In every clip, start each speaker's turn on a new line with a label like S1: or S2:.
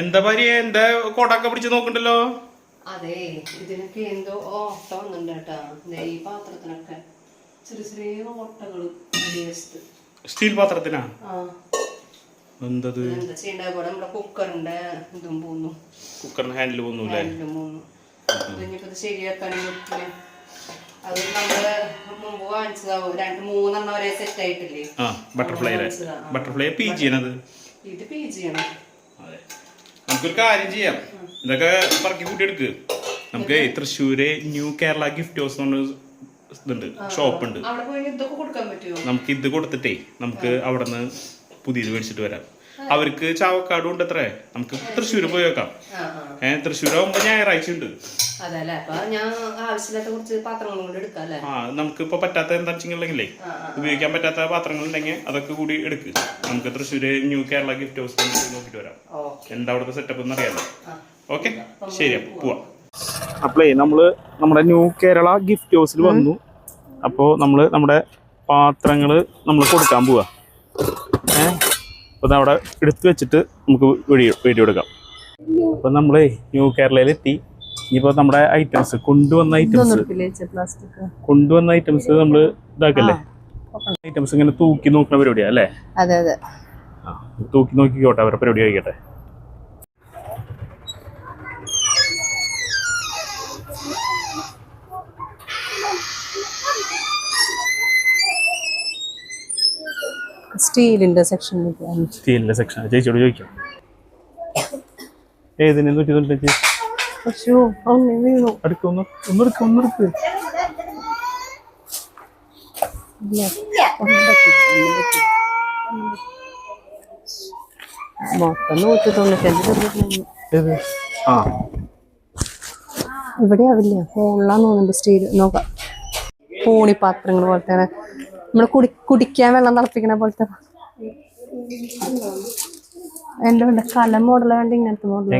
S1: എന്താ ഭാര്യ? എന്താ കൊടൊക്കെ പിടിച്ച് നോക്കണ്ടല്ലോ?
S2: അതെ ഇതിനൊക്കെ എന്തോ ഓട്ട വന്നിട്ടുണ്ട് കേട്ടോ. ഈ പാത്രത്തിനൊക്കെ ചെറിയ ചെറിയ ഓട്ടകൾ
S1: സ്റ്റീൽ പാത്രത്തിനാ?
S2: ആ.
S1: എന്തത്?
S2: എന്താ ചെയ്യണ്ട? പോലെ നമ്മുടെ കുക്കറിന്റെ ഇതും പോന്നു.
S1: കുക്കറിന് ഹാൻഡിൽ പോന്നുല്ലേ
S2: ഹാൻഡിലും പോന്നു. ഇനിയിപ്പോ ഇത് ശരിയാക്കാണെങ്കിൽ പറ്റില്ല. അത് നമ്മൾ മുമ്പ് വാങ്ങിച്ചതാവും. രണ്ട് മൂന്നെണ്ണം സെറ്റ് ആയിട്ടില്ലേ?
S1: ബട്ടർഫ്ലൈ. ബട്ടർഫ്ലൈ പി ചെയ്യണത്
S2: ഇത് പി ജി ആണ്
S1: അതെ. നമുക്കൊരു കാര്യം ചെയ്യാം. ഇതൊക്കെ പറക്കി കൂട്ടിയെടുക്ക്. നമുക്ക് Thrissur new Kerala gift house എന്ന് ഇതുണ്ട് ഷോപ്പ് ഉണ്ട് നമുക്ക് ഇത് കൊടുത്തിട്ടേ നമുക്ക് അവിടെ നിന്ന് പുതിയത് മേടിച്ചിട്ട് വരാം. അവർക്ക് ചാവക്കാടും ഉണ്ട് അത്രേ നമുക്ക് തൃശ്ശൂര് പോയേക്കാം. വെക്കാം ഏഹ് തൃശ്ശൂരാകുമ്പോ ഞായറാഴ്ച ഉണ്ട്. ആ നമുക്ക് ഇപ്പൊ പറ്റാത്ത എന്താ വെച്ചിട്ടുണ്ടെങ്കിലേ. ഉപയോഗിക്കാൻ പറ്റാത്ത പാത്രങ്ങൾ ഉണ്ടെങ്കിൽ അതൊക്കെ കൂടി എടുക്ക്. നമുക്ക് Thrissur new Kerala gift house നോക്കിട്ട് വരാം. എന്താ അവിടുത്തെ സെറ്റപ്പ് എന്ന് അറിയാലോ ഓക്കെ ശരി അപ്പൊ പോവാം. അപ്പളേ നമ്മൾ നമ്മുടെ ന്യൂ കേരള ഗിഫ്റ്റ് ഹൗസിൽ വന്നു. അപ്പോൾ നമ്മൾ നമ്മുടെ പാത്രങ്ങൾ നമ്മൾ കൊടുക്കാൻ പോവാ. ഏഹ് അപ്പൊ അവിടെ എടുത്ത് വെച്ചിട്ട് നമുക്ക് വെടി കൊടുക്കാം അപ്പം നമ്മളേ ന്യൂ കേരളയിൽ എത്തി ഇനിയിപ്പോ നമ്മുടെ ഐറ്റംസ് കൊണ്ടുവന്ന ഐറ്റംസ് കൊണ്ടുവന്ന ഐറ്റംസ് നമ്മൾ ഇതാക്കല്ലേ? ഐറ്റംസ് ഇങ്ങനെ തൂക്കി നോക്കുന്ന പരിപാടിയാ അല്ലേ? തൂക്കി നോക്കിക്കോട്ടെ അവരുടെ പരിപാടി കഴിക്കട്ടെ
S2: സ്റ്റീലിന്റെ സെക്ഷനിലേക്ക്
S1: സ്റ്റീലിന്റെ സെക്ഷൻ ചേച്ചിയോട് ചോദിക്കാം. ഏതിനെ നൂറ്റി തൊണ്ണൂറ്റി
S2: അങ്ങനെ വീണു.
S1: അടുക്ക ഒന്ന് ഒന്നെടുക്ക് ഒന്നെടുക്ക്
S2: മൊത്തം നൂറ്റി തൊണ്ണൂറ്റഞ്ച് രൂപ
S1: ഏത്? ആ.
S2: ഇവിടെ ആവില്ല? ഫോണിലാന്ന് തോന്നുന്നുണ്ട് സ്റ്റീൽ. നോക്കാം. പൂണി പാത്രങ്ങൾ പോലത്തെ നമ്മൾ കുടി കുടിക്കാൻ വെള്ളം തിളപ്പിക്കണ പോലത്തെ കല കലം മോഡൽ വേണ്ട ഇങ്ങനത്തെ മോഡൽ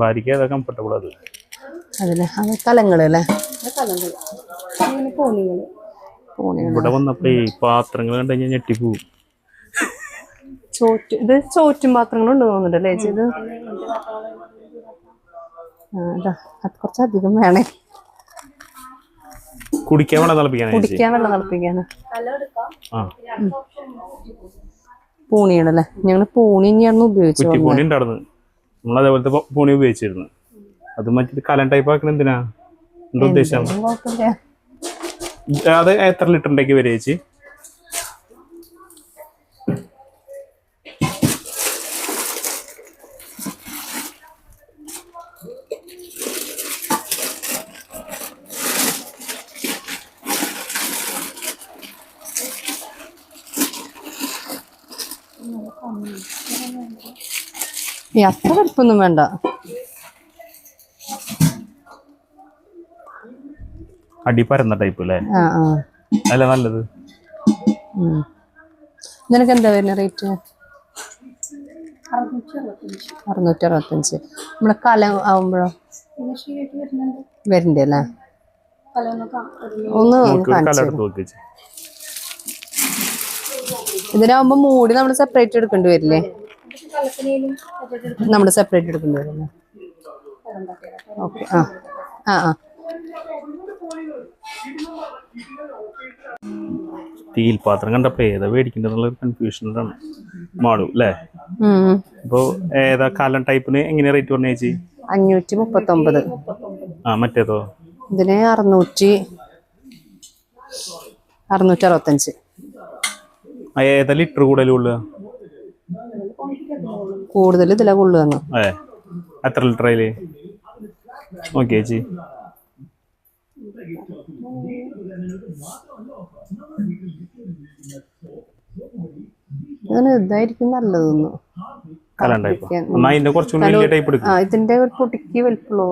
S1: ഭാര്യയ്ക്ക് കംഫർട്ടബിൾ അത്?
S2: അത് അല്ലേ? കലങ്ങൾ പൂണികൾ പൂണികൾ
S1: ഇവിടെ വന്നപ്പോ ഈ പാത്രങ്ങൾ കണ്ടു കഴിഞ്ഞാൽ ഞെട്ടിപ്പോവും.
S2: ചോറ്റ് ഇത് ചോറ്റും പാത്രങ്ങളുണ്ട് തോന്നുന്നുണ്ട് അല്ലേ ചേച്ചി ഇതാ, അത് കുറച്ചധികം വേണേ.
S1: കുടിക്കാൻ വെള്ളം തിളപ്പിക്കാൻ
S2: കുടിക്കാൻ വെള്ളം തിളപ്പിക്കാന്.
S1: ആ
S2: പൂണിയാണല്ലേ? ഞങ്ങൾ പൂണി തന്നെയാണ് ഉപയോഗിച്ചത്
S1: പൂണി ഉണ്ടായിരുന്നു. നമ്മൾ അതേപോലത്തെ പൂണി ഉപയോഗിച്ചിരുന്നു. അത് മറ്റേ കലൻ ടൈപ്പ് ആക്കണ എന്തിനാ? എന്താ ഉദ്ദേശം? അത് എത്ര ലിറ്ററിന്റെക്ക് വരെ
S2: ഈ അത്ര അടുപ്പൊന്നും വേണ്ട.
S1: അടി പരന്ന ടൈപ്പ് അല്ലേ അല്ല നല്ലത്.
S2: നിനക്ക് എന്താ വരുന്ന റേറ്റ് അറുന്നൂറ്റി അറുപത്തഞ്ച് നമ്മളെ കലം ആവുമ്പോഴോ? വരണ്ടേ അല്ലേ ഒന്ന് ഇതിനാവുമ്പോ മൂടി നമ്മൾ സെപ്പറേറ്റ് എടുക്കേണ്ടി വരില്ലേ? നമ്മൾ സെപ്പറേറ്റ് എടുക്കേണ്ടി വരില്ലേ ഓക്കെ ആ. ആ ആ.
S1: സ്റ്റീൽ പാത്രം കണ്ടപ്പോ ഏതാ മേടിക്കേണ്ടതെന്നുള്ള കൺഫ്യൂഷനിലാണ് മാളു അല്ലേ. അപ്പോ ഏതാ കാലം ടൈപ്പിന് എങ്ങനെയാ റേറ്റ് പറഞ്ഞ ചേച്ചി?
S2: അഞ്ഞൂറ്റി മുപ്പത്തൊമ്പത്
S1: ആ മറ്റേതോ?
S2: ഇതിന് അറുന്നൂറ്റി അറുന്നൂറ്റി അറുപത്തഞ്ച്
S1: ഏതാ ലിറ്റർ കൂടുതലുള്ള
S2: കൂടുതൽ ഇതിലാ കൊള്ളു
S1: അതെ. എത്ര ലിറ്റർ അതിൽ ഓക്കെ ചേച്ചി.
S2: അങ്ങനെ ഇതായിരിക്കും നല്ലതൊന്നും. ഇതിന്റെ ഒരു പൊട്ടിക്ക് വലിപ്പുള്ളൂ?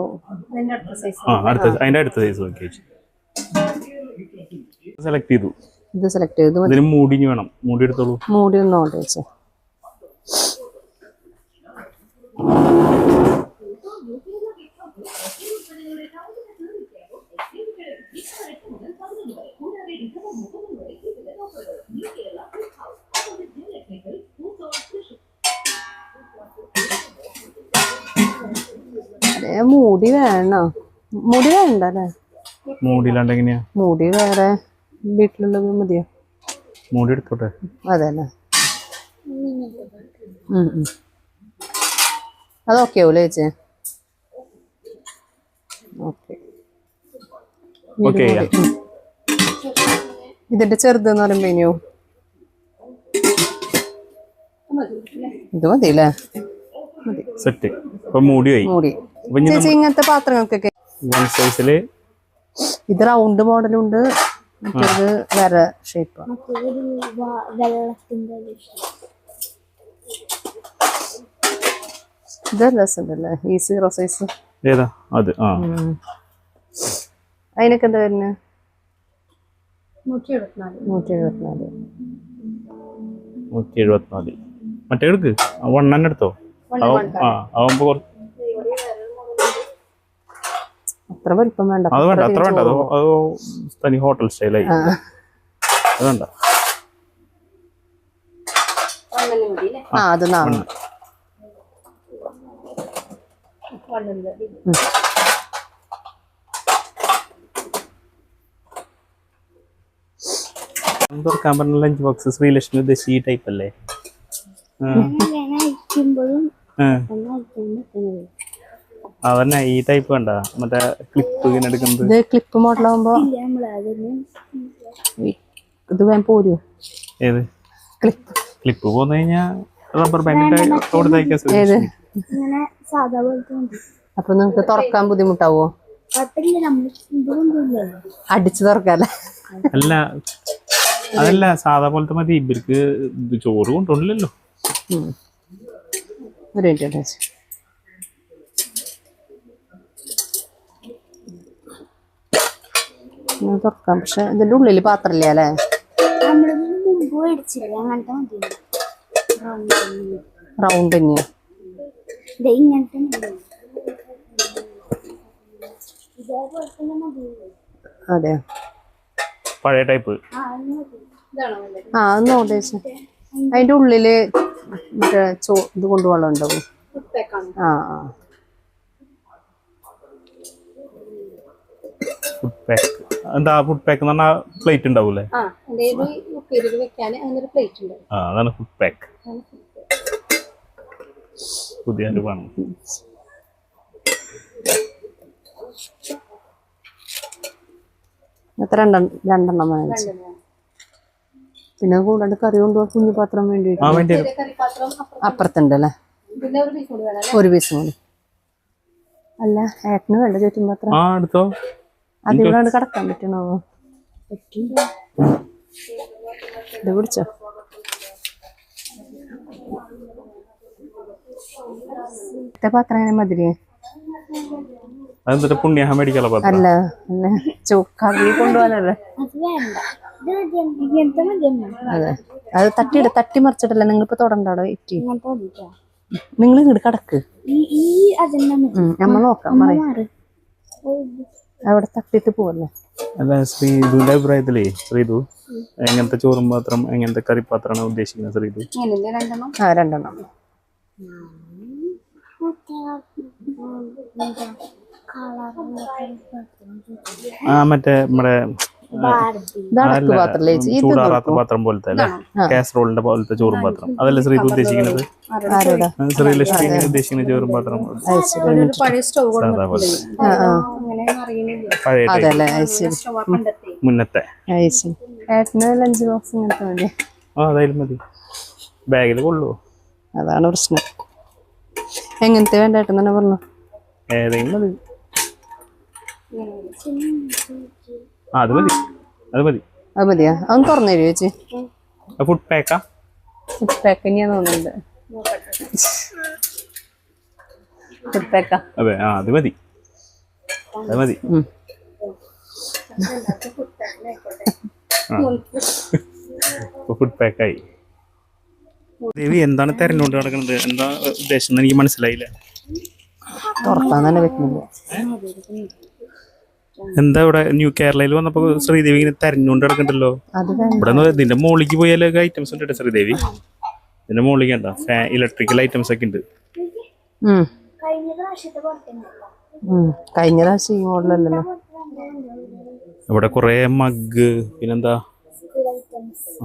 S1: ആ അടുത്ത അതിന്റെ അടുത്ത സൈസ് നോക്കി ചേച്ചി. സെലക്ട് ചെയ്തു.
S2: ഇത് സെലക്ട് ചെയ്ത്.
S1: മൂടിഞ്ഞ് വേണം. മൂടി എടുത്തോളൂ
S2: മൂടി ഒന്ന് ഓർഡർ വെച്ചേ ഏ, മൂടി വേണോ? മൂടി വേണ്ട അല്ലേ?
S1: മൂടിയില്ലാണ്ട് എങ്ങനെയാ?
S2: മൂടി വേറെ വീട്ടിലുള്ളത് മതിയോ?
S1: മൂടി എടുത്തോട്ടെ
S2: അതെ അല്ലേ ഉം, ഉം. അത് ഓക്കെ ആവൂലേ ചേച്ചി. ഓക്കെ ഇതിന്റെ ചെറുതെന്ന് പറയുമ്പോ ഇനിയോ? ഇത് മതി. അല്ലേ മതി
S1: സെറ്റ്
S2: മൂടി.
S1: ഇനി
S2: ചേച്ചി ഇങ്ങനത്തെ പാത്രങ്ങൾക്കൊക്കെ
S1: സൈസിൽ
S2: ഇത് റൗണ്ട് മോഡലുണ്ട്. മറ്റേത് വേറെ ഷേപ്പ് ഇത് രസമുണ്ടല്ലേ? ഈ സീറോ സൈസ്
S1: ഏതാ? അത് ആ.
S2: അതിനൊക്കെ എന്താ വരുന്നത് നൂറ്റി എഴുപത്തിനാല്
S1: നൂറ്റി എഴുപത്തിനാല് മറ്റേ എടുക്ക്. വണ്ണെണ്ണ എടുത്തോ? അവ- ആ അതാവുമ്പോ കുറച്ച്
S2: അത്ര വലിപ്പം വേണ്ട.
S1: അത് വേണ്ട അത്ര വേണ്ട. അത് തനി ഹോട്ടൽ സ്റ്റൈലായി. അത് വേണ്ട.
S2: ആ അത് നാളെ
S1: തുറക്കാൻ പറഞ്ഞ ലഞ്ച് ബോക്സ് ശ്രീലക്ഷ്മി ഉദ്ദേശിച്ച ഈ ടൈപ്പ് അല്ലേ. അതന്നെ ഈ ടൈപ്പ് വേണ്ട മറ്റേ ക്ലിപ്പ് ഇങ്ങനെ എടുക്കുന്നത്.
S2: ഇത് ക്ലിപ്പ് മോഡലാകുമ്പോ ഇത് വേഗം പോരുമോ
S1: ഏത്?
S2: ക്ലിപ്പ്
S1: ക്ലിപ്പ് പോന്നു കഴിഞ്ഞാ റബ്ബർ ബാൻഡിന്റെ തോട് തയ്ക്കാൻ
S3: സാധാ പോലത്തെ
S2: അപ്പൊ നിങ്ങക്ക് തുറക്കാൻ ബുദ്ധിമുട്ടാവോ? അടിച്ചു തുറക്കാല്ലേ?
S1: അല്ല അതല്ല സാധാ പോലത്തെ മതി. ഇവർക്ക് ചോറ്.
S2: ഒരു മിനിറ്റ്. ഇങ്ങനെ തുറക്കാം. പക്ഷെ ഇതിന്റെ ഉള്ളിൽ പാത്രമില്ല അല്ലേ? റൗണ്ട് തന്നെയാ.
S3: ഇത് ഇങ്ങനത്തെ
S2: അതെ.
S1: പഴയ ടൈപ്പ്.
S3: ആ
S2: ഒന്ന് ചേച്ചി അതിന്റെ ഉള്ളിൽ മറ്റേ ചോ ഇത് കൊണ്ടുപോകണം ഉണ്ടാവും ആ ആ.
S1: ഫുഡ് പാക്ക് എന്താ ഫുഡ് പാക്ക് എന്ന് പറഞ്ഞാൽ പ്ലേറ്റ് ഉണ്ടാവൂലേ അതാണ് ഫുഡ് പാക്ക് പുതിയ അറിവാണ്
S2: എത്ര രണ്ടെണ്ണം രണ്ടെണ്ണം വാങ്ങിച്ചു. പിന്നെ കൂടാണ്ട് കറി കൊണ്ടുപോകാൻ കുഞ്ഞു പാത്രം വേണ്ടി അപ്പുറത്തുണ്ട് അല്ലേ? ഒരു പീസ് കൂടി. അല്ല ഏട്ടന് വേണ്ട ചുറ്റും പാത്രം അതിവിടെ കിടക്കാൻ പറ്റണോ? ഇത് പിടിച്ചോ പാത്രം എങ്ങനെ മതിരി.
S1: അതെന്തിട്ട് പുണ്യാഹ മേടിക്കാനുള്ള പാത്രം.
S2: അല്ല കറി കൊണ്ടുപോകാനല്ലേ?
S3: അത്
S2: തട്ടിയിട തട്ടി മറിച്ചിട്ടല്ല നിങ്ങളിപ്പോ തൊടണ്ടാടോ ഇറ്റി
S3: ഇങ്ങനത്തെ മതി ട്ടോ.
S2: നിങ്ങൾ ഇങ്ങോട്ട് കടക്ക്. നമ്മൾ നോക്കാം പറയും. അവിടെ തട്ടിട്ട് പോവല്ലേ?
S1: അല്ല ശ്രീതുവിന്റെ അഭിപ്രായത്തിലേ ശ്രീതു എങ്ങനത്തെ ചോറും പാത്രം എങ്ങനത്തെ കറിപ്പാത്രമാണ് ഉദ്ദേശിക്കുന്നത് ശ്രീതു
S2: ആ രണ്ടെണ്ണം.
S1: ആ മറ്റേ നമ്മുടെ ചൂടാറാത്ത പാത്രം പോലത്തെ അല്ലെ? കാസറോളിന്റെ പോലത്തെ ചോറും പാത്രം. അതല്ലേ ശ്രീ ഉദ്ദേശിക്കുന്നത്? ശ്രീ ഉദ്ദേശിക്കുന്ന ചോറും പാത്രം. മുന്നത്തെ.
S2: ലഞ്ച് ബോക്സ് ഇങ്ങനത്തെ മതി.
S1: ആ അതായാലും മതി. ബാഗിൽ കൊള്ളുവോ?
S2: അതാണ് പ്രശ്നം. എങ്ങനത്തെ വേണ്ട ഏട്ടൻ തന്നെ പറഞ്ഞു.
S1: ഏതെങ്കിലും മതി. അത് മതി. അത് മതി.
S2: അത് മതിയാ? അതൊന്ന് തുറന്നു തരുമോ ചേച്ചി?
S1: ഫുഡ് പാക്കാ
S2: ഫുഡ് പാക്ക് തന്നെയാ തോന്നുന്നുണ്ട് ഫുഡ് പാക്കാ
S1: അതെ ആ അത് മതി. അത് മതി. ഫുഡ് പാക്കായി ദേവി എന്താണ് തെരഞ്ഞുകൊണ്ട് നടക്കുന്നത്? എന്താ ഉദ്ദേശം എന്ന് എനിക്ക് മനസ്സിലായില്ല.
S2: തുറക്കാൻ തന്നെ പറ്റുന്നില്ല.
S1: എന്താ ഇവിടെ ന്യൂ കേരളയിൽ വന്നപ്പോ ശ്രീദേവി ഇങ്ങനെ തെരഞ്ഞുകൊണ്ട് നടക്കണ്ടല്ലോ? ഇവിടെ ഇതിന്റെ മുകളിലേക്ക് പോയാലൊക്കെ ഐറ്റംസ് ഉണ്ട് ശ്രീദേവി? ഇതിന്റെ മുകളിലേക്ക് ഉണ്ടോ ഇലക്ട്രിക്കൽ ഐറ്റംസ് ഒക്കെ ഉണ്ട്.
S3: കഴിഞ്ഞ
S2: പ്രാവശ്യം
S1: ഇവിടെ കുറേ മഗ് പിന്നെന്താ?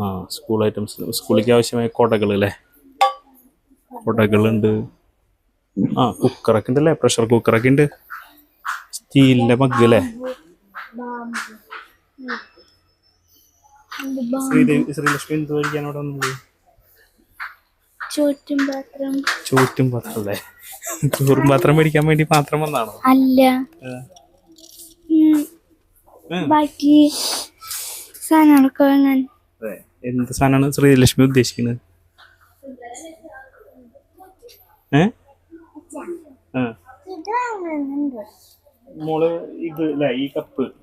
S1: ആ സ്കൂൾ ഐറ്റംസ് സ്കൂളിലേക്ക് ആവശ്യമായ കൊടകൾ അല്ലേ? കൊടകളുണ്ട്. ആ കുക്കറൊക്കെ ഉണ്ടല്ലേ? പ്രഷർ കുക്കറൊക്കെ ഉണ്ട്. സ്റ്റീലിന്റെ മഗ് അല്ലേ? ശ്രീദേവി ശ്രീലക്ഷ്മി എന്ത് കഴിക്കാൻ അവിടെ വന്നത്?
S3: ചോറ്റും പാത്രം.
S1: ചോറ്റും പാത്രം അല്ലേ? ചോറും പാത്രം മേടിക്കാൻ വേണ്ടി പാത്രം വന്നാണോ?
S3: അല്ല. ബാക്കി സാധനങ്ങളൊക്കെ വാങ്ങാൻ
S1: എന്ത് സാധനമാണ് ശ്രീലക്ഷ്മി ഉദ്ദേശിക്കുന്നത്? ഏ? മോൾ ഇത് അല്ലേ ഈ കപ്പ്.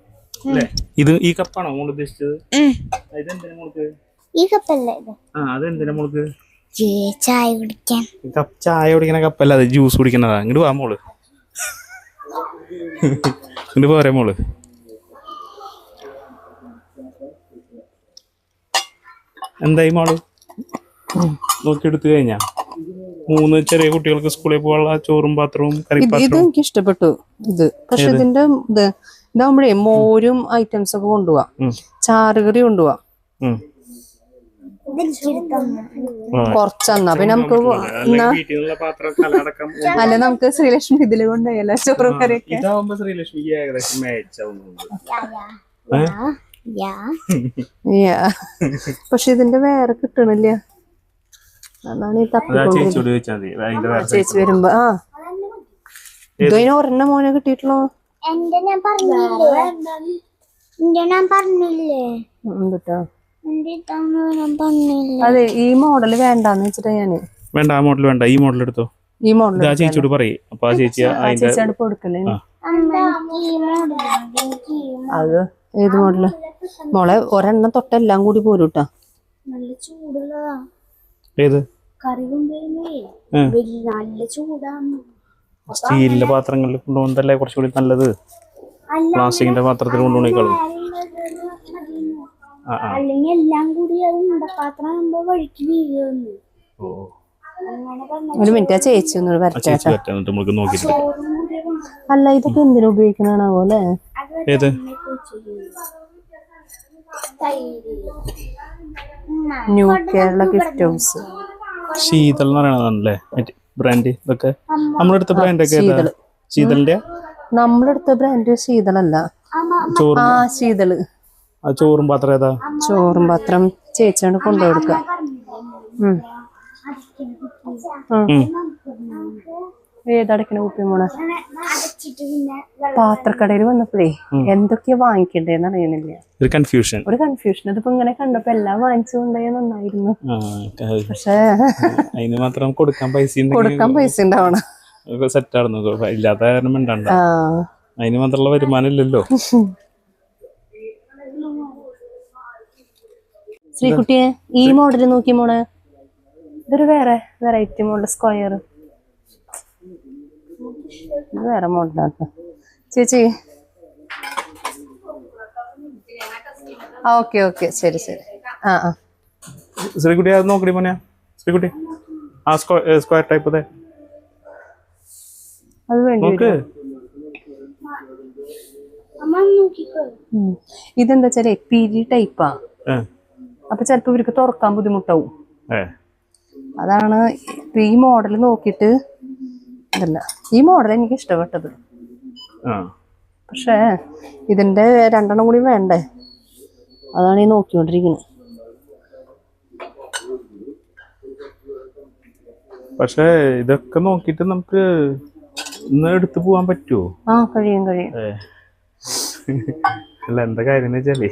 S1: അല്ലേ ഇത് ഈ കപ്പാണോ മോൾ ഉദ്ദേശിച്ചത്? ഇതെന്തിനാ മോൾക്ക്?
S3: ഈ കപ്പല്ലേ ഇത്?
S1: ആ അതെന്തിനാ മോൾക്ക്?
S3: ചായ കുടിക്കാൻ.
S1: ഈ കപ്പ് ചായ കപ്പല്ല അത് ജ്യൂസ് കുടിക്കുന്നതാ. ഇങ്ങോട്ട് വാ മോൾ. ഇങ്ങോട്ട് പോരെ മോൾ. എന്തായി നോക്കി നോക്കിയെടുത്ത് കഴിഞ്ഞാ മൂന്ന് ചെറിയ കുട്ടികൾക്ക് സ്കൂളിൽ പോകാനുള്ള ചോറും പാത്രവും
S2: ഇത് എനിക്ക് ഇഷ്ടപ്പെട്ടു. ഇത്. പക്ഷെ ഇതിന്റെ ഇത് ഇതാകുമ്പോഴേ മോരും ഐറ്റംസ് ഒക്കെ കൊണ്ടുപോവാം. ചാറുകറി കൊണ്ടുപോവാം. കുറച്ചെന്നാ. പിന്നെ നമുക്ക് അല്ല നമുക്ക് ശ്രീലക്ഷ്മി ഇതിൽ കൊണ്ടുപോയല്ലോ ചോറും കറിയൊക്കെ. പക്ഷെ ഇതിന്റെ വേറെ കിട്ടണില്ല. അതാണ് ഈ
S1: അതാ
S2: തപ്പിക്കൊണ്ടിരിക്കുന്നത് ചേച്ചി വരുമ്പോ ആ. ഇതിന് ഒരെണ്ണം മോനെ കിട്ടിയിട്ടുള്ളൂ?
S3: എന്റെ ഞാൻ പറഞ്ഞില്ലേ? എന്റെ ഞാൻ പറഞ്ഞില്ലേ?
S2: എന്തിട്ടാ അതെ ഈ മോഡൽ വേണ്ടെന്ന് വെച്ചിട്ടാ ഞാൻ.
S1: വേണ്ട ആ മോഡൽ വേണ്ട. ഈ മോഡൽ എടുത്തോ.
S2: ഈ മോഡൽ
S1: ആ ചേച്ചിയോട് പറയും. അപ്പൊ ആ ചേച്ചി അതിന്റെ
S3: ഈ മോഡലാണ്
S2: അത് ഏത് മോഡൽ മോളെ ഒരെണ്ണം തൊട്ടെല്ലാം കൂടി പോരൂട്ടാ.
S3: നല്ല ചൂടുള്ളതാ.
S1: ഏത്?
S3: കറി കൊണ്ടുവരുമ്പേ വലിയ നല്ല ചൂടാന്ന്.
S1: സ്റ്റീലിന്റെ പാത്രങ്ങളിൽ കൊണ്ടുപോകുന്നതല്ലേ കുറച്ചുകൂടി നല്ലത്? പ്ലാസ്റ്റിക്കിന്റെ പാത്രത്തിൽ കൊണ്ടുപോയിക്കളും.
S3: അല്ലെങ്കിൽ എല്ലാം കൂടി അത് ഉണ്ടപാത്രം ആകുമ്പോ വഴിക്ക് വീഴുന്നു
S1: ഓ
S2: ഒരു മിനിറ്റ് ആ ചേച്ചി ഒന്ന്
S3: വരച്ചേട്ടാ
S2: അല്ല ഇതൊക്കെ എന്തിനാ ഉപയോഗിക്കണാണാവോ അല്ലേ?
S1: ഏത്?
S2: New Kerala gift house.
S1: Sheethal എന്ന് പറയണതാണല്ലേ മറ്റേ ബ്രാൻഡ് ഇതൊക്കെ? നമ്മളെടുത്ത ബ്രാൻഡ് ഒക്കെ ഏതാ. ശീതളിന്റെ
S2: നമ്മളെടുത്ത ബ്രാൻഡ് ശീതളല്ല ആ ശീതൾ
S1: ആ ചോറും പാത്രം ഏതാ?
S2: ചോറും പാത്രം ചേച്ചിയാണ് കൊണ്ടുകൊടുക്ക. ഏതടക്കണ കുപ്പി. മോളെ?
S3: വെള്ളം
S2: പാത്രക്കടയിൽ വന്നപ്പോഴേ എന്തൊക്കെയാ വാങ്ങിക്കണ്ടേന്ന് അറിയുന്നില്ല.
S1: ഒരു കൺഫ്യൂഷൻ
S2: ഒരു കൺഫ്യൂഷൻ അതിപ്പോ ഇങ്ങനെ കണ്ടപ്പോ എല്ലാം വാങ്ങിച്ചു കൊണ്ടേ നന്നായിരുന്നു. പക്ഷേ
S1: അതിന് മാത്രം കൊടുക്കാൻ പൈസ
S2: കൊടുക്കാൻ പൈസ ഉണ്ടാവണം.
S1: സെറ്റ് ആയിരുന്നു. ഇല്ലാത്ത കാരണം വേണ്ടണ്ട
S2: ആ.
S1: അതിന് മാത്രമുള്ള വരുമാനം ഇല്ലല്ലോ.
S2: ശ്രീകുട്ടിയെ ഈ മോഡൽ നോക്കി മോണ് ഇതൊരു വേറെ വെറൈറ്റി മോഡൽ സ്ക്വയർ ഇത് വേറെ മോഡലാണ് ചേച്ചി. ആ ഓക്കെ ഓക്കെ ശരി ശരി. ആ ആ.
S1: ശ്രീകുട്ടി അത് നോക്കടി മോനെ. ശ്രീകുട്ടി. ആ സ്ക്വയർ സ്ക്വയർ ടൈപ്പ് അതെ
S2: അത് വേണ്ടി. ഇതെന്താ വെച്ചാലേ പിരി ടൈപ്പാ അപ്പൊ ചിലപ്പോ ഇവർക്ക് തുറക്കാൻ ബുദ്ധിമുട്ടാവും. അതാണ് ഈ മോഡൽ നോക്കിയിട്ട് ഇതല്ല. ഈ മോഡൽ എനിക്ക് ഇഷ്ടപ്പെട്ടത്. പക്ഷേ ഇതിന്റെ രണ്ടെണ്ണം കൂടി വേണ്ടേ? അതാണ് ഈ നോക്കിക്കൊണ്ടിരിക്കുന്നത്
S1: പക്ഷേ ഇതൊക്കെ നോക്കിയിട്ട് നമുക്ക് ഇന്ന് എടുത്തു പോവാൻ പറ്റുമോ
S2: ആ കഴിയും കഴിയും.
S1: അല്ല എന്താ കാര്യം വെച്ചാലേ.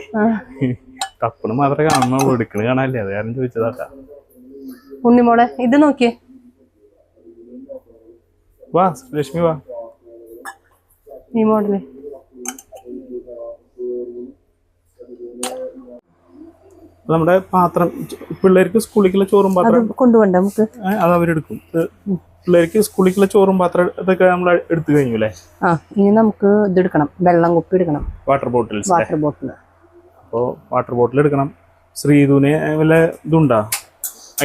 S1: തപ്പണ് മാത്രമേ കാണുന്നുള്ളൂ എടുക്കണ കാണാല്ലേ അത് കാരണം ചോദിച്ചതാട്ടാ
S2: ഉണ്ണിമോളെ ഇത് നോക്കിയേ.
S1: വാ ലക്ഷ്മി വാ.
S2: ഈ മോഡൽ
S1: നമ്മുടെ പാത്രം പിള്ളേർക്ക് സ്കൂളിലേക്കുള്ള ചോറും പാത്രം
S2: കൊണ്ടുപോകണ്ട നമുക്ക്
S1: അത് അവരെടുക്കും. പിള്ളേർക്ക് സ്കൂളിലേക്കുള്ള ചോറും പാത്രം ഇതൊക്കെ നമ്മൾ എടുത്തു കഴിഞ്ഞു അല്ലേ?
S2: ആ ഇനി നമുക്ക് ഇത് എടുക്കണം. വെള്ളം കുപ്പി എടുക്കണം.
S1: വാട്ടർ ബോട്ടിൽ
S2: വാട്ടർ ബോട്ടിൽ
S1: അപ്പോൾ വാട്ടർ ബോട്ടിൽ എടുക്കണം. ശ്രീധുവിന് വല്ല ഇതുണ്ടാ?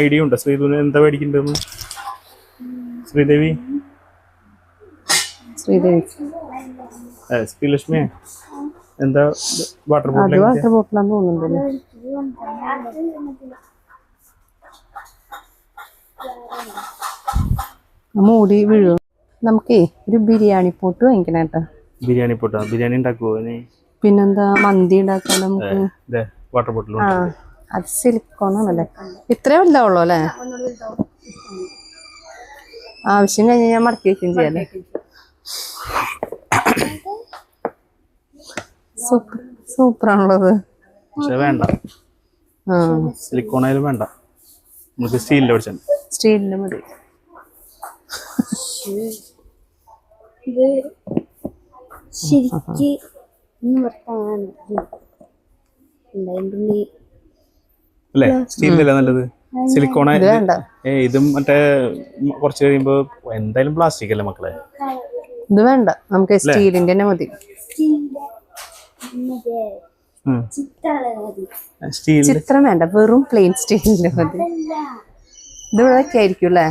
S1: ഐഡിയ ഉണ്ടോ? ശ്രീധുവിന് എന്താ മേടിക്കണ്ടെന്ന് ശ്രീദേവി?
S2: ശ്രീദേവി.
S1: എന്താ വാട്ടർ
S2: അത്
S1: ബോട്ടിൽ
S2: വാട്ടർ ബോട്ടിലാന്ന് തോന്നുന്നുണ്ടല്ലേ മൂടി വീഴും. നമുക്കേ ഒരു ബിരിയാണി പോട്ട് വാങ്ങിക്കണം കേട്ടോ.
S1: ബിരിയാണി പോട്ടാ? ബിരിയാണി ഉണ്ടാക്കുവോ ഇനി?
S2: പിന്നെന്താ മന്തി ഉണ്ടാക്കാൻ നമുക്ക്?
S1: വാട്ടർ ബോട്ടിൽ
S2: അത് സിലിക്കോൺ ആണല്ലേ. ഇത്രേ വലുതാവുള്ളൂ അല്ലേ? ആവശ്യം കഴിഞ്ഞ് ഞാൻ മടക്കി വെക്കുകയും ചെയ്യാല്ലേ സൂപ്പർ സൂപ്പറാണുള്ളത്.
S1: പക്ഷെ വേണ്ട.
S2: ആ.
S1: സിലിക്കോൺ ആയാലും വേണ്ട. നമുക്ക് സ്റ്റീലിന്റെ പഠിച്ചാൽ
S2: സ്റ്റീലിന്റെ മതി.
S3: ഇത് ശരിക്ക്
S1: അല്ലേ? സ്റ്റീലിനല്ലേ നല്ലത്. സിലിക്കോൺ
S2: വേണ്ട.
S1: ഏ ഇതും മറ്റേ കുറച്ച് കഴിയുമ്പോ എന്തായാലും പ്ലാസ്റ്റിക് അല്ലേ മക്കളെ?
S2: ഇത് വേണ്ട. നമുക്ക് സ്റ്റീലിന്റെ തന്നെ മതി. ചിത്രം വേണ്ട. വെറും പ്ലെയിൻ സ്റ്റീലിന്റെ മതി. ഇത് ഇവിടെ ആയിരിക്കും അല്ലേ?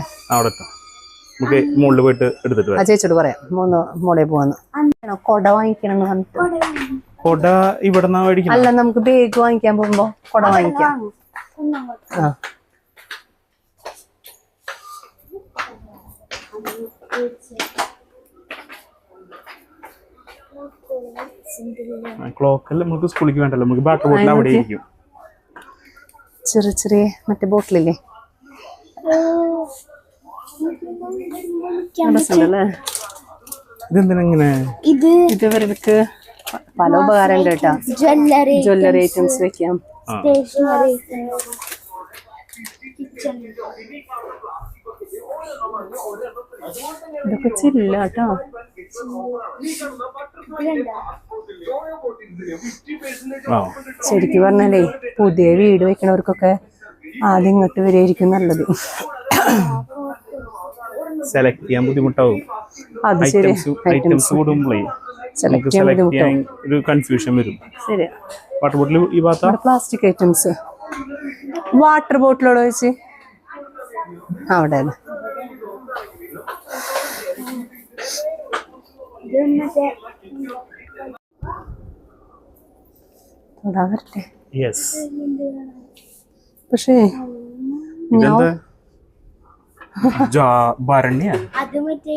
S1: നമുക്ക് മുകളിൽ പോയിട്ട് എടുത്തിട്ട്
S2: ആ ചേച്ചിയോട് പറയാം. മൂന്ന് മോളെ പോവാന്ന്. ആണോ കൊട വാങ്ങിക്കണം പറഞ്ഞിട്ട്.
S1: കൊട ഇവിടെ നിന്നാ
S2: അല്ല നമുക്ക് ബാഗ് വാങ്ങിക്കാൻ പോകുമ്പോ കൊട വാങ്ങിക്കാം.
S1: അല്ല? നമുക്ക് സ്കൂളിലേക്ക് വേണ്ടല്ലോ. നമുക്ക് വാട്ടർ ബോട്ടിൽ അവിടെ ഇരിക്കും.
S2: ചെറിയ ചെറിയ മറ്റേ ബോട്ടിലില്ലേ
S1: ഇതെന്തിനാ
S3: ഇത്
S2: ഇത് ഇവർക്ക് പല ഉപകാരം ഉണ്ട് കേട്ടോ.
S3: ജ്വല്ലറി
S2: ജ്വല്ലറി ഐറ്റംസ് വെക്കാം.
S3: സ്റ്റേഷനറി
S2: ഇതൊക്കെ ചില്ല കേട്ടോ. ശരിക്കും പറഞ്ഞാലേ പുതിയ വീട് വെക്കണവർക്കൊക്കെ ആദ്യം ഇങ്ങോട്ട് വരികയായിരിക്കും നല്ലത്.
S1: സെലക്ട് ചെയ്യാൻ ബുദ്ധിമുട്ടാവും.
S2: അത് ശരി.
S1: ഐറ്റംസ് കൂടുമ്പോഴേ നമുക്ക്
S2: ചെയ്യാൻ
S1: സെലക്ട് ചെയ്യാൻ ഒരു കൺഫ്യൂഷൻ വരും.
S2: ശരിയാ
S1: വാട്ടർ ബോട്ടിൽ ഈ ഭാഗത്താ?
S2: പ്ലാസ്റ്റിക് ഐറ്റംസ് വാട്ടർ ബോട്ടിലോട് വെച്ച്? അവിടെ
S3: ഇത് മറ്റേ
S2: തൊടാൻ
S1: യെസ്
S2: പക്ഷേ
S3: അത് മറ്റേ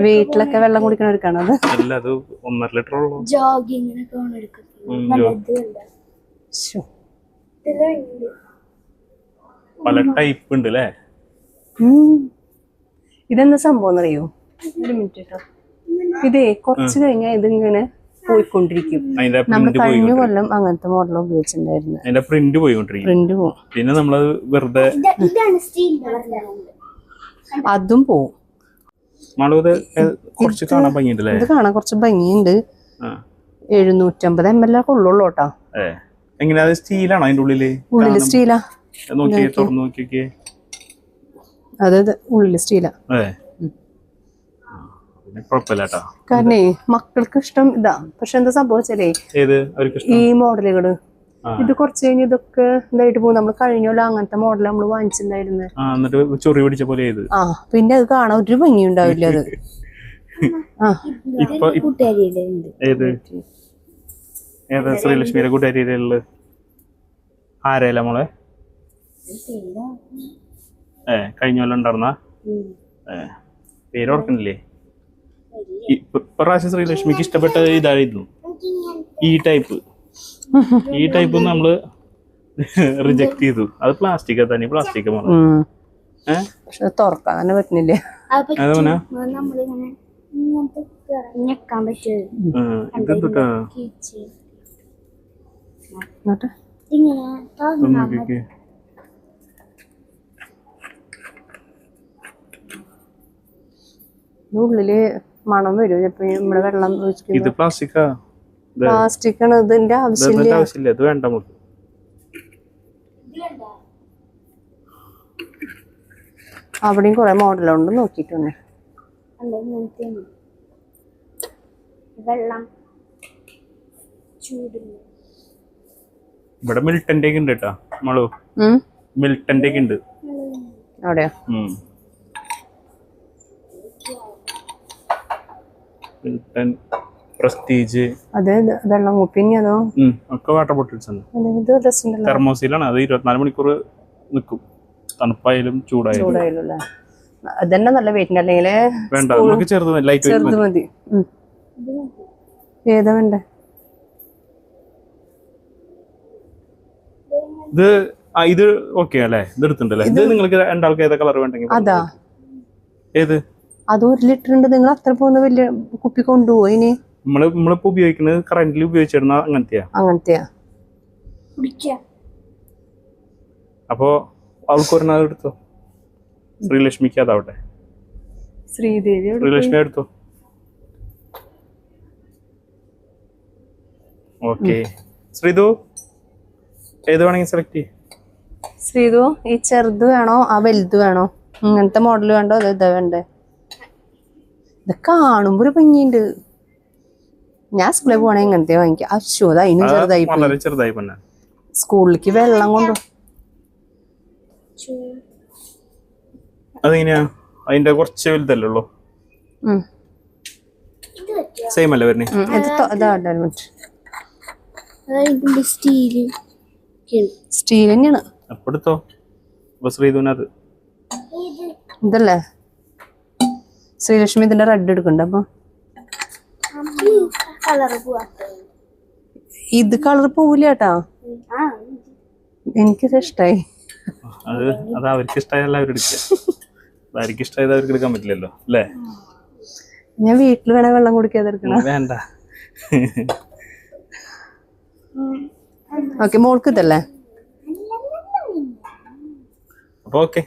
S2: വീട്ടിലൊക്കെ വെള്ളം കുടിക്കണവർക്കാണ് അത്?
S1: അല്ല അത് ഒന്നര ലിറ്റർ ഉള്ളൂ.
S3: ജോഗിങ്ങിനൊക്കെ
S1: പല ടൈപ്പ് ഉണ്ട് അല്ലേ.
S2: ഇതെന്താ സംഭവം അറിയോ ഒരു മിനിറ്റ് കേട്ടോ. ഇതേ കുറച്ച് കഴിഞ്ഞാൽ ഇതിങ്ങനെ പോയിക്കൊണ്ടിരിക്കും. നമ്മൾ കഴിഞ്ഞ കൊല്ലം അങ്ങനത്തെ മോഡൽ ഉപയോഗിച്ചിട്ടുണ്ടായിരുന്നു.
S1: അതിന്റെ പ്രിന്റ് പോയിക്കൊണ്ടിരിക്കും.
S2: പ്രിന്റ് പോകും
S1: പിന്നെ നമ്മളത് വെറുതെ
S2: അതും പോവും.
S1: കുറച്ച് കാണാൻ
S2: ഇത് കാണാൻ കുറച്ച് ഭംഗിയുണ്ട്. എഴുന്നൂറ്റമ്പത് എം എൽ ഒക്കെ ഉള്ളുള്ളൂ കേട്ടോ.
S1: എങ്ങനെയാ അത് സ്റ്റീലാണോ അതിന്റെ ഉള്ളിൽ?
S2: ഉള്ളിൽ സ്റ്റീലാ
S1: നോക്കിയേ തുറന്നു നോക്കിയൊക്കെ
S2: അതെ ഉള്ളിൽ സ്റ്റീലാ
S1: ഏ ആ, പിന്നെ കുഴപ്പമില്ല കേട്ടോ
S2: കാരണേ മക്കൾക്ക് ഇഷ്ടം ഇതാ. പക്ഷെ എന്താ സംഭവിച്ചാലേ ഈ
S1: മോഡലുകൾ.
S2: ഇത് കുറച്ച് കഴിഞ്ഞ് ഇതൊക്കെ ഇതായിട്ട് പോകും. നമ്മൾ കഴിഞ്ഞല്ലോ അങ്ങനത്തെ മോഡൽ നമ്മൾ വാങ്ങിച്ചിട്ടുണ്ടായിരുന്നു.
S1: ആ
S2: പിന്നെ അത് കാണാൻ ഒരു ഭംഗി ഉണ്ടാവില്ല അത്. ആ.
S1: ഇപ്പൊ ഇ-
S3: കൂട്ടുകാരിയുടെ ഉണ്ട്
S1: ഏത്? ഏതാ ശ്രീലക്ഷ്മിയുടെ കൂട്ടുകാരിയിലുള്ള? ആരല്ല മോളെ? ഏ കഴിഞ്ഞ കൊല്ലം ഉണ്ടായിരുന്ന? ഏ പേര് ഓർക്കണില്ലേ ഇപ്പൊ പ്രാവശ്യം ശ്രീലക്ഷ്മിക്ക് ഇഷ്ടപ്പെട്ട ഇതായിരുന്നു. ഈ ടൈപ്പ്. ഈ ടൈപ്പ് നമ്മൾ റിജക്ട് ചെയ്തു. അത് പ്ലാസ്റ്റിക് തന്നെ പ്ലാസ്റ്റിക്
S2: പക്ഷെ തുറക്കാൻ തന്നെ പറ്റുന്നില്ല. ഉള്ളിൽ മണം വരും ഇപ്പൊ നമ്മൾ വെള്ളം
S1: ഇത് പ്ലാസ്റ്റിക്കാ?
S2: പ്ലാസ്റ്റിക് ആണ് ഇതിന്റെ ആവശ്യമില്ല.
S1: ആവശ്യമില്ല? ഇത് വേണ്ട നമുക്ക്.
S2: അവിടെയും കുറെ മോഡലുണ്ട് നോക്കിയിട്ടുണ്ട്
S1: ഇവിടെ മിൽട്ടന്റെ ഉണ്ട് കേട്ടാ നമ്മളു
S2: ഉം?
S1: മിൽട്ടന്റെ ഉണ്ട്.
S2: അവിടെയോ?
S1: മിൽട്ടൺ പ്രസ്റ്റീജ്
S2: അത് വെള്ളം കുപ്പി ഇനി അതോ
S1: ഒക്കെ വാട്ടർ ബോട്ടിൽസ് ആണ്. തെർമോസിലാണ് അത് ഇരുപത്തിനാല് മണിക്കൂർ നിൽക്കും തണുപ്പായാലും ചൂടായാലും.
S2: അതന്നെ നല്ല വെയിറ്റ് അല്ലെങ്കിൽ
S1: വേണ്ട നമുക്ക് ചെറുത് ലൈറ്റ്
S2: ചെറുത് മതി. ഏതാ വേണ്ടേ?
S1: ഇത് ഇത് ഓക്കെ അല്ലേ? ഇത് എടുത്തിട്ടുണ്ടല്ലേ ഇത് നിങ്ങൾക്ക് രണ്ടാൾക്ക് ഏതാ കളർ വേണ്ടെങ്കിൽ
S2: അതാ.
S1: ഏത്?
S2: അത് ഒരു ലിറ്റർ ഉണ്ട് നിങ്ങൾ അത്ര പോകുന്ന വലിയ കുപ്പി കൊണ്ടുപോയി ഇനി?
S1: നമ്മൾ നമ്മളിപ്പോ ഉപയോഗിക്കുന്നത് കറണ്ടിൽ ഉപയോഗിച്ചിരുന്ന അങ്ങനത്തെയാ.
S2: അങ്ങനത്തെയാ?
S1: അപ്പോ അവൾക്ക് ഒരെണ്ണം എടുത്തോ? ശ്രീലക്ഷ്മിക്ക് അതാവട്ടെ.
S2: ശ്രീദേവി
S1: ശ്രീലക്ഷ്മി എടുത്തോ? ഓക്കെ. ശ്രീതു ഏത് വേണമെങ്കിൽ സെലക്ട് ചെയ്യും.
S2: ശ്രീതു ഈ ചെറുത് വേണോ? ആ വലുത് വേണോ? ഇങ്ങനത്തെ മോഡൽ വേണ്ടോ? അതോ ഇതാ വേണ്ടേ? ഇത് കാണുമ്പോ ഒരു ഭംഗിയുണ്ട്. ഞാൻ സ്കൂളിൽ പോകണേ ഇങ്ങനത്തെ വാങ്ങിക്കാം. അശ്വ അത് അതിനും ചെറുതായി.
S1: വളരെ ചെറുതായി
S2: സ്കൂളിലേക്ക് വെള്ളം കൊണ്ടു.
S1: അതെങ്ങനെയാ? അതിന്റെ കുറച്ച് വലുതല്ലേ ഉള്ളൂ. സെയിം അല്ലേ വരുന്നേ?
S3: അതായത്
S2: സ്റ്റീൽ തന്നെയാണ്.
S1: അപ്പൊ എടുത്തോ അപ്പൊ
S2: ഇതല്ലേ? ശ്രീലക്ഷ്മി ഇതിന്റെ റെഡ് എടുക്കണ്ട അപ്പൊ? ഇത് കളർ പോവില്ല കേട്ടാ എനിക്കിത് ഇഷ്ടായി.
S1: അത് അത് അവർക്ക് ഇഷ്ടമായല്ല അവരെടുക്കുക അവർക്ക് ഇഷ്ടമായത് അവർക്ക് എടുക്കാൻ പറ്റില്ലല്ലോ അല്ലേ?
S2: ഞാൻ വീട്ടിൽ വേണേ വെള്ളം കുടിക്കാതെ
S1: വേണ്ട.
S2: ഓക്കെ മോൾക്ക് ഇതല്ലേ?
S1: അപ്പൊ ഓക്കെ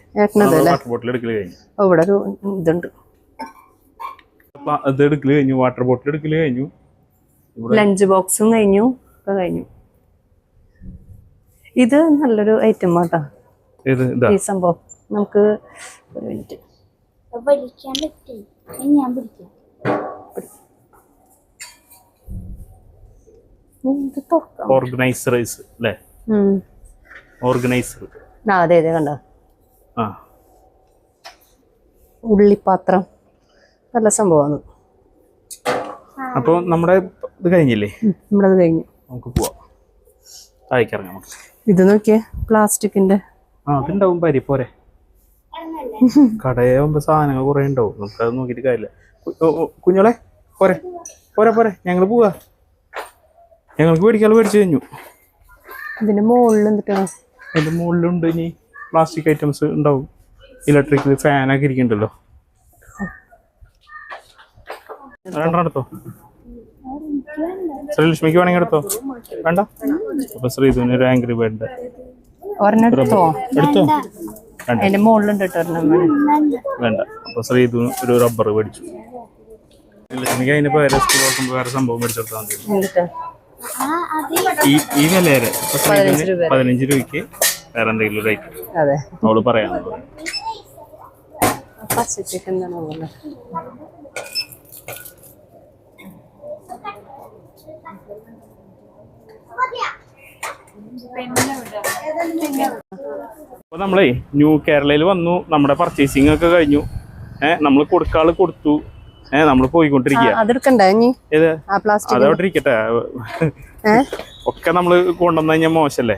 S2: ഇവിടെ ഒരു ഇതുണ്ട്.
S1: അത് എടുക്കൽ കഴിഞ്ഞു വാട്ടർ ബോട്ടിൽ എടുക്കൽ കഴിഞ്ഞു. ഇവിടെ
S2: ലഞ്ച് ബോക്സും കഴിഞ്ഞു ഒക്കെ കഴിഞ്ഞു. ഇത് നല്ലൊരു ഐറ്റം ആട്ടോ
S1: ഇതാ
S2: ഈ സംഭവം. നമുക്ക് ഒരു മിനിറ്റ്
S3: വലിക്കാൻ പറ്റും. ഞാൻ പിടിക്കാം.
S2: ഇത്
S1: അല്ലേ ഓർഗനൈസർ
S2: ആ അതെ അതെ കണ്ടോ?
S1: ആ.
S2: ഉള്ളിപ്പാത്രം. നല്ല സംഭവമാണ്.
S1: അപ്പൊ നമ്മുടെ ഇത് കഴിഞ്ഞില്ലേ?
S2: നമ്മളത് കഴിഞ്ഞു.
S1: നമുക്ക് പോവാം. താഴേക്കിറങ്ങാം നമുക്ക്.
S2: ഇത് നോക്കിയേ പ്ലാസ്റ്റിക്കിന്റെ.
S1: ആ അതുണ്ടാവും പരി പോരെ. കടയാകുമ്പോ സാധനങ്ങൾ കുറെ ഉണ്ടാവും. നമുക്ക് അത് നോക്കിട്ട് കാര്യമില്ല. കുഞ്ഞോളെ പോരെ. പോരെ പോരെ. ഞങ്ങൾ പോവാ. ഞങ്ങൾക്ക് മേടിക്കാൻ മേടിച്ചു കഴിഞ്ഞു.
S2: ഇതിന്റെ മുകളിൽ എന്തിട്ടാണ്
S1: അതിന്റെ മുകളിലുണ്ട് ഇനി പ്ലാസ്റ്റിക് ഐറ്റംസ് ഉണ്ടാവും. ഇലക്ട്രിക്കൽ ഫാനൊക്കെ ഇരിക്കണ്ടല്ലോ രണ്ടെണ്ണം എടുത്തോ? ശ്രീലക്ഷ്മിക്ക് വേണമെങ്കിൽ എടുത്തോ? വേണ്ട? അപ്പൊ ശ്രീധുവിന് ഒരു ആംഗ്രി ബേർഡ്
S2: എടുത്തോ?
S1: എടുത്തോ? വേണ്ട.
S2: അതിന്റെ മുകളിലുണ്ട് കേട്ടോ ഒരെണ്ണം
S1: വേണ്ട. അപ്പൊ ശ്രീധു ഒരു റബ്ബർ മേടിച്ചു. ശ്രീലക്ഷ്മിക്ക് അതിന് വേറെ സ്കൂൾ നോക്കുമ്പോ വേറെ സംഭവം മേടിച്ചെടുത്താൽ മതി. ഈ വില
S2: വരെ.
S1: പതിനഞ്ച് രൂപയ്ക്ക് വേറെ എന്തെങ്കിലും റേറ്റ്
S2: അതെ.
S1: അവൾ പറയാനുള്ളത്
S2: പച്ചച്ചക്ക്
S1: അപ്പൊ നമ്മളെ ന്യൂ കേരളയിൽ വന്നു. നമ്മുടെ പർച്ചേസിംഗ് ഒക്കെ കഴിഞ്ഞു. ഏഹ് നമ്മൾ കൊടുക്കാൾ കൊടുത്തു. ഏഹ് നമ്മൾ പോയിക്കൊണ്ടിരിക്കുക അതവിടെ ഇരിക്കട്ടെ. ഒക്കെ നമ്മൾ കൊണ്ടുവന്നു കഴിഞ്ഞാൽ മോശല്ലേ?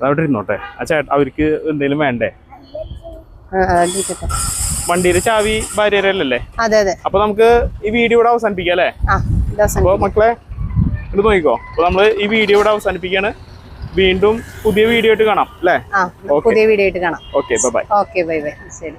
S1: അതവിടെ ഇരുന്നോട്ടെ. ആ ചേട്ട അവർക്ക് എന്തെങ്കിലും വേണ്ടേ? വണ്ടിയുടെ ചാവി ഭാര്യരല്ലേ
S2: അതെ അതെ.
S1: അപ്പൊ നമുക്ക് ഈ വീഡിയോ ഇവിടെ അവസാനിപ്പിക്കാം അല്ലേ? അപ്പൊ മക്കളെ ഇത് നോക്കിക്കോ. അപ്പൊ നമ്മൾ ഈ വീഡിയോ ഇവിടെ അവസാനിപ്പിക്കാണ്. വീണ്ടും പുതിയ വീഡിയോ ആയിട്ട് കാണാം അല്ലേ?
S2: പുതിയ വീഡിയോ ആയിട്ട് കാണാം.
S1: Okay bye
S2: okay bye bye ശരി.